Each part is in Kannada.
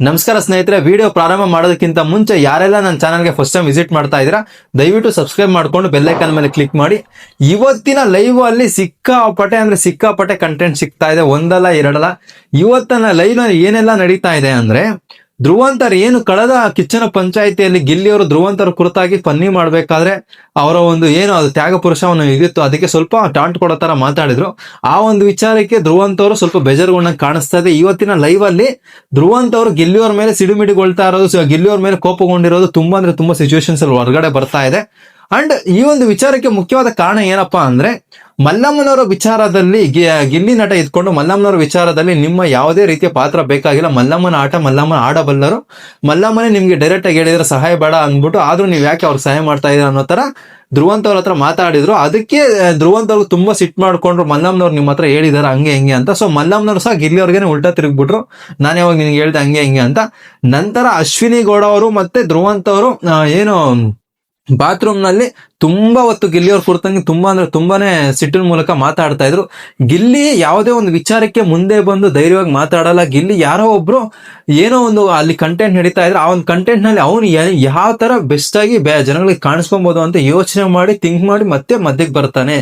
ನಮಸ್ಕಾರ ಸ್ನೇಹಿತರೆ ವಿಡಿಯೋ ಪ್ರಾರಂಭ ಮಾಡೋದಕ್ಕಿಂತ ಮುಂಚೆ ಯಾರೆಲ್ಲ ನನ್ನ ಚಾನಲ್ಗೆ ಫಸ್ಟ್ ಟೈಮ್ ವಿಸಿಟ್ ಮಾಡ್ತಾ ಇದ್ದೀರಾ, ದಯವಿಟ್ಟು ಸಬ್ಸ್ಕ್ರೈಬ್ ಮಾಡ್ಕೊಂಡು ಬೆಲ್ಲೈಕನ್ ಮೇಲೆ ಕ್ಲಿಕ್ ಮಾಡಿ. ಇವತ್ತಿನ ಲೈವ್ ಅಲ್ಲಿ ಸಿಕ್ಕಾಪಟ್ಟೆ ಅಂದ್ರೆ ಸಿಕ್ಕಾಪಟ್ಟೆ ಕಂಟೆಂಟ್ ಸಿಗ್ತಾ ಇದೆ, ಒಂದಲ್ಲ, ಎರಡಲ್ಲ. ಇವತ್ತಿನ ಲೈವ್ನಲ್ಲಿ ಏನೆಲ್ಲ ನಡೀತಾ ಇದೆ ಅಂದ್ರೆ ಧ್ರುವಂತರ್ ಏನು ಕಳೆದ ಕಿಚ್ಚನ ಪಂಚಾಯಿತಿಯಲ್ಲಿ ಗಿಲ್ಲಿಯವರು ಧ್ರುವಂತರ ಕುರಿತಾಗಿ ಫನ್ನಿ ಮಾಡಬೇಕಾದ್ರೆ ಅವರ ಒಂದು ಏನು ಅದು ತ್ಯಾಗ ಪುರುಷವನ್ನು ಇದಿತ್ತು ಅದಕ್ಕೆ ಸ್ವಲ್ಪ ಟಾಂಟ್ ಕೊಡೋ ತರ ಮಾತಾಡಿದ್ರು. ಆ ಒಂದು ವಿಚಾರಕ್ಕೆ ಧ್ರುವಂತವರು ಸ್ವಲ್ಪ ಬೇಜಾರುಗಳನ್ನ ಕಾಣಿಸ್ತಾ ಇದೆ. ಇವತ್ತಿನ ಲೈವ್ ಅಲ್ಲಿ ಧ್ರುವಂತವರು ಗಿಲ್ಲಿಯವ್ರ ಮೇಲೆ ಸಿಡಿಮಿಡಿಗೊಳ್ತಾ ಇರೋದು ಗಿಲ್ಲಿಯವ್ರ ಮೇಲೆ ಕೋಪಗೊಂಡಿರೋದು ತುಂಬಾ ಅಂದ್ರೆ ತುಂಬಾ ಸಿಚುವೇಶನ್ಸ್ ಅಲ್ಲಿ ಹೊರಗಡೆ ಬರ್ತಾ ಇದೆ. ಅಂಡ್ ಈ ಒಂದು ವಿಚಾರಕ್ಕೆ ಮುಖ್ಯವಾದ ಕಾರಣ ಏನಪ್ಪಾ ಅಂದ್ರೆ, ಮಲ್ಲಮ್ಮನವರ ವಿಚಾರದಲ್ಲಿ ಗಿಲ್ಲಿ ನಟ ಇದ್ಕೊಂಡು ಮಲ್ಲಮ್ಮನವರ ವಿಚಾರದಲ್ಲಿ ನಿಮ್ಮ ಯಾವುದೇ ರೀತಿಯ ಪಾತ್ರ ಬೇಕಾಗಿಲ್ಲ. ಮಲ್ಲಮ್ಮನ ಆಟ, ಮಲ್ಲಮ್ಮನ ಆಡಬಲ್ಲರು. ಮಲ್ಲಮ್ಮನೇ ನಿಮ್ಗೆ ಡೈರೆಕ್ಟ್ ಆಗಿ ಹೇಳಿದ್ರೆ ಸಹಾಯ ಬೇಡ ಅಂದ್ಬಿಟ್ಟು ಆದ್ರೂ ನೀವು ಯಾಕೆ ಅವ್ರಿಗೆ ಸಹಾಯ ಮಾಡ್ತಾ ಇದ್ದೀರಾ ಅನ್ನೋ ತರ ಧ್ರುವಂತ್ ಅವ್ರ ಹತ್ರ ಮಾತಾಡಿದ್ರು. ಅದಕ್ಕೆ ಧ್ರುವಂತ್ ತುಂಬಾ ಸಿಟ್ ಮಾಡ್ಕೊಂಡ್ರು. ಮಲ್ಲಮ್ಮನವ್ರು ನಿಮ್ಮ ಹತ್ರ ಹೇಳಿದಾರೆ ಹಂಗೆ, ಹಿಂಗೆ ಅಂತ. ಸೊ ಮಲ್ಲಮ್ಮನವ್ರು ಸಹ ಗಿಲ್ಲಿ ಅವ್ರಿಗೆ ಉಲ್ಟಾ ತಿರುಗ್ಬಿಟ್ರು. ನಾನು ಯಾವಾಗ ನಿನ್ಗೆ ಹೇಳ್ದೆ ಹಂಗೆ, ಹಿಂಗೆ ಅಂತ. ನಂತರ ಅಶ್ವಿನಿ ಗೌಡ ಅವರು ಮತ್ತೆ ಧ್ರುವಂತ್ ಅವರು ಏನು ಬಾತ್ರೂಮ್ನಲ್ಲಿ ತುಂಬಾ ಹೊತ್ತು ಗಿಲ್ಲಿಯವ್ರ ಕುರ್ತಂಗೆ ತುಂಬಾ ಅಂದ್ರೆ ತುಂಬಾನೇ ಸಿಟ್ಟಿನ ಮೂಲಕ ಮಾತಾಡ್ತಾ ಇದ್ರು. ಗಿಲ್ಲಿ ಯಾವುದೇ ಒಂದು ವಿಚಾರಕ್ಕೆ ಮುಂದೆ ಬಂದು ಧೈರ್ಯವಾಗಿ ಮಾತಾಡಲ್ಲ. ಗಿಲ್ಲಿ ಯಾರೋ ಒಬ್ರು ಏನೋ ಒಂದು ಅಲ್ಲಿ ಕಂಟೆಂಟ್ ನಡೀತಾ ಇದ್ರೆ ಆ ಒಂದು ಕಂಟೆಂಟ್ನಲ್ಲಿ ಅವನು ಯಾವ ತರ ಬೆಸ್ಟ್ ಆಗಿ ಜನಗಳಿಗೆ ಕಾಣಿಸ್ಕೊಬಹುದು ಅಂತ ಯೋಚನೆ ಮಾಡಿ ಥಿಂಕ್ ಮಾಡಿ ಮತ್ತೆ ಮಧ್ಯಕ್ಕೆ ಬರ್ತಾನೆ.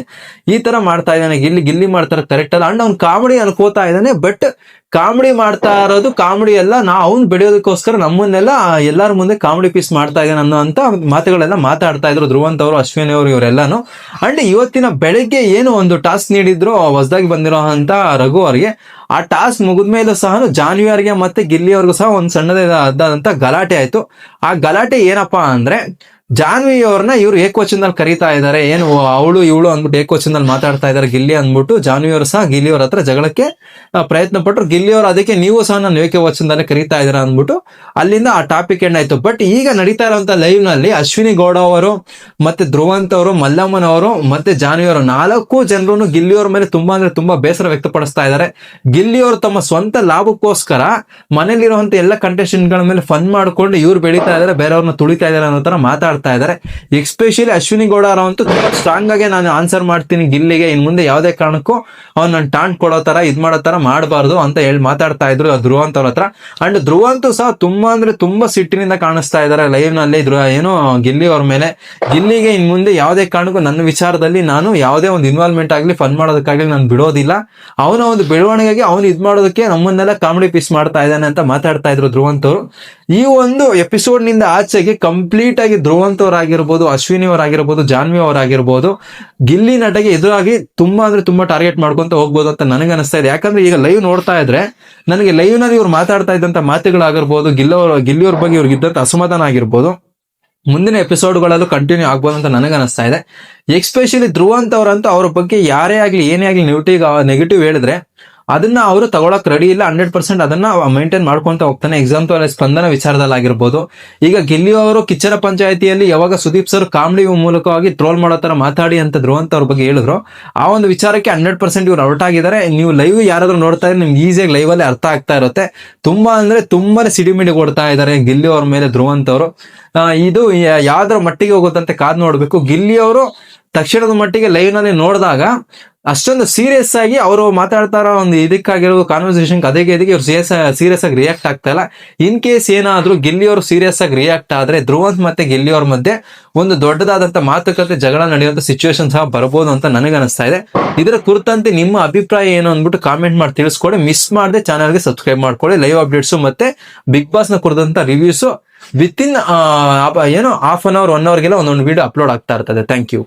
ಈ ತರ ಮಾಡ್ತಾ ಇದ್ದಾನೆ ಗಿಲ್ಲಿ. ಗಿಲ್ಲಿ ಮಾಡ್ತಾರೆ ಕರೆಕ್ಟ್ ಅಲ್ಲ. ಅಂಡ್ ಅವ್ನು ಕಾಮಿಡಿ ಅನ್ಕೋತಾ ಇದ್ದಾನೆ ಬಟ್ ಕಾಮಿಡಿ ಮಾಡ್ತಾ ಇರೋದು ಕಾಮಿಡಿ ಎಲ್ಲ ನಾ ಅವ್ನು ಬೆಳೆಯೋದಕ್ಕೋಸ್ಕರ ನಮ್ಮನ್ನೆಲ್ಲ ಎಲ್ಲರ ಮುಂದೆ ಕಾಮಿಡಿ ಪೀಸ್ ಮಾಡ್ತಾ ಇದ್ದಾನೆ ಅನ್ನೋ ಅಂತ ಮಾತುಗಳೆಲ್ಲ ಮಾತಾಡ್ತಾ ಇದ್ರು ಧ್ರುವಂತ ಅವರು ಅಶ್ವಿನಿ ಅವರು ಇವರೆಲ್ಲಾನು. ಅಂಡ್ ಇವತ್ತಿನ ಬೆಳಗ್ಗೆ ಏನು ಒಂದು ಟಾಸ್ಕ್ ನೀಡಿದ್ರು ಹೊಸದಾಗಿ ಬಂದಿರೋ ಅಂತ ರಘು ಅವರಿಗೆ, ಆ ಟಾಸ್ಕ್ ಮುಗಿದ್ಮೇಲೂ ಸಹ ಜಾನ್ವಿ ಅವರಿಗೆ ಮತ್ತೆ ಗಿಲ್ಲಿ ಅವ್ರಿಗೂ ಸಹ ಒಂದು ಸಣ್ಣದಾದಂತ ಗಲಾಟೆ ಆಯ್ತು. ಆ ಗಲಾಟೆ ಏನಪ್ಪಾ ಅಂದ್ರೆ ಜಾನ್ವಿ ಅವ್ರನ್ನ ಇವ್ರು ಏಕವಚನದಲ್ಲಿ ಕರೀತಾ ಇದ್ದಾರೆ ಏನು ಅವಳು ಇವಳು ಅಂದ್ಬಿಟ್ಟು ಏಕವಚನದಲ್ಲಿ ಮಾತಾಡ್ತಾ ಇದ್ದಾರೆ ಗಿಲ್ಲಿ ಅಂದ್ಬಿಟ್ಟು ಜಾನ್ವಿ ಅವರು ಸಹ ಗಿಲ್ಲಿ ಅವ್ರ ಹತ್ರ ಜಗಳಕ್ಕೆ ಪ್ರಯತ್ನ ಪಟ್ಟರು ಗಿಲ್ಲಿ ಅವರು ಅದಕ್ಕೆ ನೀವು ಸಹ ನಾನು ಏಕವಚನದಲ್ಲಿ ಕರೀತಾ ಇದ್ದೀರಾ ಅಂದ್ಬಿಟ್ಟು ಅಲ್ಲಿಂದ ಆ ಟಾಪಿಕ್ ಎಂಡ್ ಆಯ್ತು. ಬಟ್ ಈಗ ನಡೀತಾ ಇರುವಂತ ಲೈವ್ನಲ್ಲಿ ಅಶ್ವಿನಿ ಗೌಡ ಅವರು ಮತ್ತೆ ಧ್ರುವಂತ್ ಅವರು ಮಲ್ಲಮ್ಮನವರು ಮತ್ತೆ ಜಾನ್ವಿ ಅವರು ನಾಲ್ಕು ಜನರು ಗಿಲ್ಲಿ ಅವ್ರ ಮೇಲೆ ತುಂಬಾ ಅಂದ್ರೆ ತುಂಬಾ ಬೇಸರ ವ್ಯಕ್ತಪಡಿಸ್ತಾ ಇದ್ದಾರೆ ಗಿಲ್ಲಿ ಅವರು ತಮ್ಮ ಸ್ವಂತ ಲಾಭಕ್ಕೋಸ್ಕರ ಮನೇಲಿರುವಂತ ಎಲ್ಲ ಕಂಟೆಸ್ಟೆಂಟ್ಗಳ ಮೇಲೆ ಫನ್ ಮಾಡ್ಕೊಂಡು ಇವ್ರು ಬೆಳೀತಾ ಇದಾರೆ, ಬೇರೆಯವ್ರನ್ನ ತುಳಿತಾ ಇದಾರೆ ಅನ್ನೋ ತರ ಮಾತಾಡ್ತಾ ಇದ್ದಾರೆ. ಎಕ್ಸ್ಪೆಷಲಿ ಅಶ್ವಿನಿ ಗೌಡ ಅವರಂತೂ ತುಂಬಾ ಸ್ಟ್ರಾಂಗ್ ಆಗಿ ನಾನು ಆನ್ಸರ್ ಮಾಡ್ತೀನಿ ಗಿಲ್ಲಿಗೆ. ಇನ್ ಮುಂದೆ ಯಾವುದೇ ಕಾರಣಕ್ಕೂ ಅವ್ನು ನಾನು ಟಾಂಟ್ ಕೊಡೋ ತರ, ಇದ್ ಮಾಡೋ ತರ ಮಾಡಬಾರ್ದು ಅಂತ ಹೇಳಿ ಮಾತಾಡ್ತಾ ಇದ್ರು ಧ್ರುವಂತ್ ಅವ್ರ ಹತ್ರ. ಅಂಡ್ ಅಂತೂ ಸಹ ತುಂಬಾ ಅಂದ್ರೆ ತುಂಬಾ ಸಿಟ್ಟಿನಿಂದ ಕಾಣಿಸ್ತಾ ಇದ್ದಾರೆ ಲೈವ್ನಲ್ಲಿ. ಧ್ರುವ ಏನು, ಗಿಲ್ಲಿ ಅವ್ರ ಮೇಲೆ. ಗಿಲ್ಲಿಗೆ ಇನ್ ಮುಂದೆ ಯಾವುದೇ ಕಾರಣಕ್ಕೂ ನನ್ನ ವಿಚಾರದಲ್ಲಿ ನಾನು ಯಾವುದೇ ಒಂದು ಇನ್ವಾಲ್ವ್ಮೆಂಟ್ ಆಗ್ಲಿ ಫನ್ ಮಾಡೋದಕ್ಕಾಗ್ಲಿ ನಾನು ಬಿಡೋದಿಲ್ಲ. ಅವನ ಒಂದು ಬೆಳವಣಿಗೆಗೆ ಅವನು ಇದ್ ಮಾಡೋದಕ್ಕೆ ನಮ್ಮನ್ನೆಲ್ಲ ಕಾಮಿಡಿ ಪೀಸ್ ಮಾಡ್ತಾ ಇದ್ದಾನೆ ಅಂತ ಮಾತಾಡ್ತಾ ಇದ್ರು ಧ್ರುವಂತವ್ರು ಈ ಒಂದು ಎಪಿಸೋಡ್ನಿಂದ ಆಚೆಗೆ ಕಂಪ್ಲೀಟ್ ಆಗಿ ಧ್ರುವಂತ್ ಅವರಾಗಿರ್ಬೋದು ಅಶ್ವಿನಿ ಅವರಾಗಿರ್ಬೋದು ಜಾನ್ವಿ ಅವರಾಗಿರ್ಬೋದು ಗಿಲ್ಲಿ ನಟಗೆ ಎದುರಾಗಿ ತುಂಬಾ ಅಂದ್ರೆ ತುಂಬಾ ಟಾರ್ಗೆಟ್ ಮಾಡ್ಕೊಂತ ಹೋಗ್ಬೋದು ಅಂತ ನನಗೆ ಅನಿಸ್ತಾ ಇದೆ. ಯಾಕಂದ್ರೆ ಈಗ ಲೈವ್ ನೋಡ್ತಾ ಇದ್ರೆ ನನಗೆ ಲೈವ್ನಲ್ಲಿ ಇವ್ರು ಮಾತಾಡ್ತಾ ಇದ್ದಂತ ಮಾತುಗಳಾಗಿರ್ಬೋದು, ಗಿಲ್ಲವ್ರ, ಗಿಲ್ಲಿಯವ್ರ ಬಗ್ಗೆ ಇವ್ರಿಗೆ ಇದ್ದಂತ ಅಸಮಾಧಾನ ಆಗಿರ್ಬೋದು, ಮುಂದಿನ ಎಪಿಸೋಡ್ಗಳಲ್ಲೂ ಕಂಟಿನ್ಯೂ ಆಗ್ಬೋದು ಅಂತ ನನಗೆ ಅನಿಸ್ತಾ ಇದೆ. ಎಕ್ಸ್ಪೆಷಲಿ ಧ್ರುವಂತ್ ಅವರಂತೂ ಅವ್ರ ಬಗ್ಗೆ ಯಾರೇ ಆಗ್ಲಿ, ಏನೇ ಆಗ್ಲಿ ನೆಗೆಟಿವ್ ನೆಗೆಟಿವ್ ಹೇಳಿದ್ರೆ ಅದನ್ನ ಅವರು ತಗೊಳಕ್ ರೆಡಿ ಇಲ್ಲ ಹಂಡ್ರೆಡ್ ಪರ್ಸೆಂಟ್ ಅದನ್ನ ಮೇಂಟೈನ್ ಮಾಡ್ಕೊಂತ ಹೋಗ್ತಾನೆ. ಎಕ್ಸಾಂಪಲ್ ಸ್ಪಂದನ ವಿಚಾರದಲ್ಲಿ ಆಗಿರ್ಬೋದು ಈಗ ಗಿಲ್ಲಿ ಅವರು ಕಿಚ್ಚರ ಪಂಚಾಯತಿಯಲ್ಲಿ ಯಾವಾಗ ಸುದೀಪ್ ಸರ್ ಕಾಮಿಡಿ ಮೂಲಕವಾಗಿ ಟ್ರೋಲ್ ಮಾಡೋ ತರ ಮಾತಾಡಿ ಅಂತ ಧ್ರುವಂತ ಅವ್ರ ಬಗ್ಗೆ ಹೇಳಿದ್ರು. ಆ ಒಂದು ವಿಚಾರಕ್ಕೆ ಹಂಡ್ರೆಡ್ ಪರ್ಸೆಂಟ್ ಇವ್ರು ಔಟ್ ಆಗಿದ್ದಾರೆ. ನೀವು ಲೈವ್ ಯಾರಾದ್ರೂ ನೋಡ್ತಾ ಇದ್ರೆ ನಿಮ್ಗೆ ಈಸಿಯಾಗಿ ಲೈವ್ ಅಲ್ಲಿ ಅರ್ಥ ಆಗ್ತಾ ಇರುತ್ತೆ. ತುಂಬಾ ಅಂದ್ರೆ ತುಂಬಾನೇ ಸಿಡಿಮಿಡಿ ಕೊಡ್ತಾ ಇದ್ದಾರೆ ಗಿಲ್ಲಿ ಅವ್ರ ಮೇಲೆ ಧ್ರುವಂತ್ ಅವರು. ಇದು ಯಾವ್ದ್ರ ಮಟ್ಟಿಗೆ ಹೋಗುತ್ತಂತೆ ಕಾದ್ ನೋಡ್ಬೇಕು. ಗಿಲ್ಲಿ ಅವರು ತಕ್ಷಣದ ಮಟ್ಟಿಗೆ ಲೈವ್ನಲ್ಲಿ ನೋಡಿದಾಗ ಅಷ್ಟೊಂದು ಸೀರಿಯಸ್ ಆಗಿ ಅವರು ಮಾತಾಡ್ತಾರ ಒಂದು ಇದಕ್ಕಾಗಿರೋ ಕಾನ್ವರ್ಸೇಷನ್ ಅದಕ್ಕೆ ಇದಕ್ಕೆ ಇವ್ರು ಸೀರಿಯಸ್ ಸೀರಿಯಸ್ ಆಗಿ ರಿಯಾಕ್ಟ್ ಆಗ್ತಾ ಇಲ್ಲ. ಇನ್ ಕೇಸ್ ಏನಾದ್ರೂ ಗಿಲ್ಲಿಯವರು ಸೀರಿಯಸ್ ಆಗಿ ರಿಯಾಕ್ಟ್ ಆದ್ರೆ ಧ್ರುವಂತ್ ಮತ್ತೆ ಗಿಲ್ಲಿಯವ್ರ ಮಧ್ಯೆ ಒಂದು ದೊಡ್ಡದಾದಂತ ಮಾತುಕತೆ ಜಗಳ ನಡೆಯುವಂತ ಸಿಚುವೇಶನ್ ಸಹ ಬರ್ಬೋದು ಅಂತ ನನಗೆ ಅನಿಸ್ತಾ ಇದೆ. ಇದರ ಕುರಿತಂತೆ ನಿಮ್ಮ ಅಭಿಪ್ರಾಯ ಏನು ಅಂದ್ಬಿಟ್ಟು ಕಾಮೆಂಟ್ ಮಾಡಿ ತಿಳಿಸ್ಕೊಡಿ. ಮಿಸ್ ಮಾಡದೆ ಚಾನಲ್ಗೆ ಸಬ್ಸ್ಕ್ರೈಬ್ ಮಾಡ್ಕೊಳ್ಳಿ ಲೈವ್ ಅಪ್ಡೇಟ್ಸ್ ಮತ್ತೆ ಬಿಗ್ ಬಾಸ್ನ ಕುರಿತಂತ ರಿವ್ಯೂಸ್ ವಿತ್ ಇನ್ ಏನೋ ಹಾಫ್ ಅನ್ ಅವರ್ ಒನ್ ಅವರ್ಗೆಲ್ಲ ಒಂದೊಂದು ವಿಡಿಯೋ ಅಪ್ಲೋಡ್ ಆಗ್ತಾ ಇರ್ತದೆ. Thank you